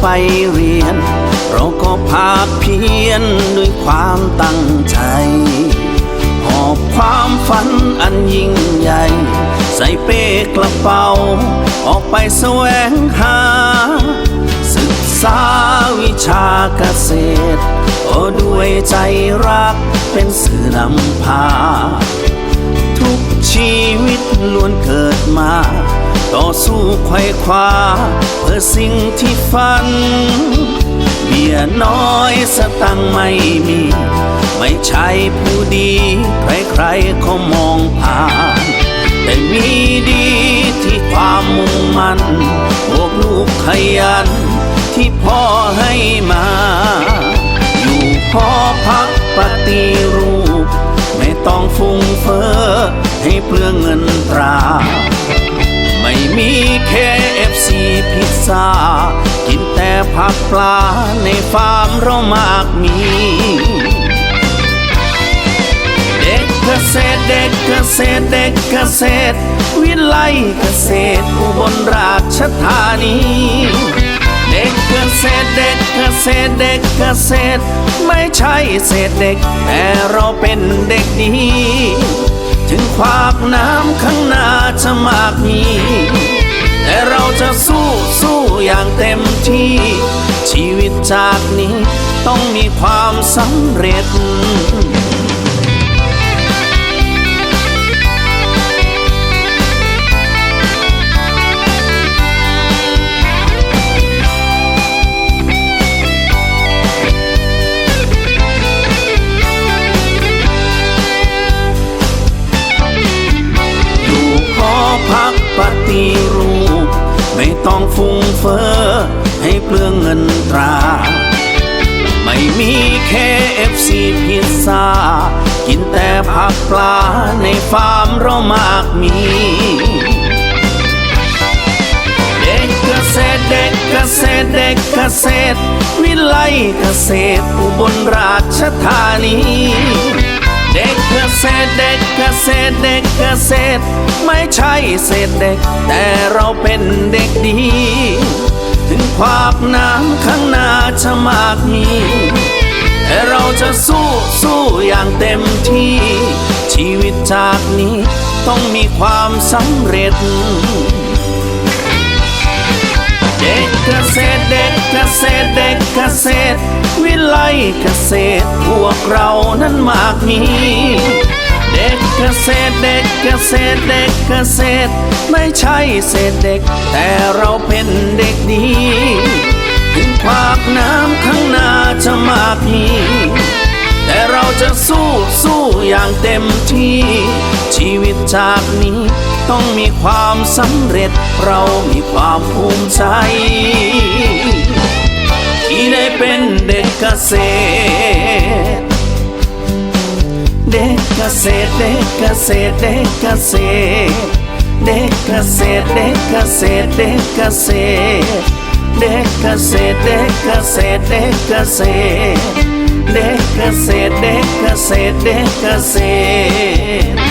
ไปเรียน เราก็ภาคเพียรด้วยความตั้งใจ หอบความฝันอันยิ่งใหญ่ ใส่เป้กระเป๋า ออกไปแสวงหา ศึกษาวิชาเกษตรโอ้ด้วยใจรักเป็นสื่อนำพา ทุกชีวิตล้วนเกิดมา ต่อสู้ไขว่คว้าเพื่อสิ่งที่ฝัน เบียน้อยสตังไม่มี ไม่ใช่ผู้ดี ใครๆเขามองผ่าน แต่มีดีที่ความมุ่งมั่นพวกลูกขยัน ที่พ่อให้มา อยู่หอพักปฏิรูป ไม่ต้องฟุ้งเฟ้อให้เปลืองเงินตรา มีเคเอฟซีพิซซ่า กินแต่ผักปลาในฟาร์มเรามากมี เด็กเกษตรเด็กเกษตรเด็กเกษตร วิไลเกษตรอุบลราชธานีเด็กเกษตรเด็กเกษตรเด็กเกษตร ไม่ใช่เศษเด็ก แต่เราเป็นเด็กดี ถึงควากน้ำข้างหน้าจะมากมี แต่เราจะสู้สู้อย่างเต็มที่ ชีวิตจากนี้ต้องมีความสำเร็จ เปลืองเงินตรา ไม่มีเคเอฟซีพิซซ่า กินแต่ผักปลาในฟาร์มเรามากมี เด็กเกษตรเด็กเกษตรเด็กเกษตร วิไลเกษตรอุบลราชธานีเด็กเกษตรเด็กเกษตรเด็กเกษตร ไม่ใช่เศษเด็ก แต่เราเป็นเด็กดี ถึงควากน้ำข้างหน้าจะมากมี แต่เราจะสู้สู้อย่างเต็มที่ ชีวิตจากนี้ต้องมีความสำเร็จ เด็กเกษตรเด็กเกษตรเด็กเกษตร วิไลเกษตรพวกเรานั้นมากมี เด็กเกษตรเด็กเกษตรเด็กเกษตร ไม่ใช่เศษเด็ก แต่เราเป็นเด็กดีถึงควากน้ำข้างหน้าจะมากมีแต่เราจะสู้สู้อย่างเต็มที่ ชีวิตจากนี้ต้องมีความสำเร็จ เรามีความภูมิใจ ที่ได้เป็นเด็กเกษตร ษตรเด็กเกษตรเด็กเกษตรเด็กเกษตรเด็กเกษตรเด็กเกษตรเด็กเกษตรเด็กเกษตรเด็กเกษตรเด็กเกษตรเด็กเกษตรเด็กเกษตร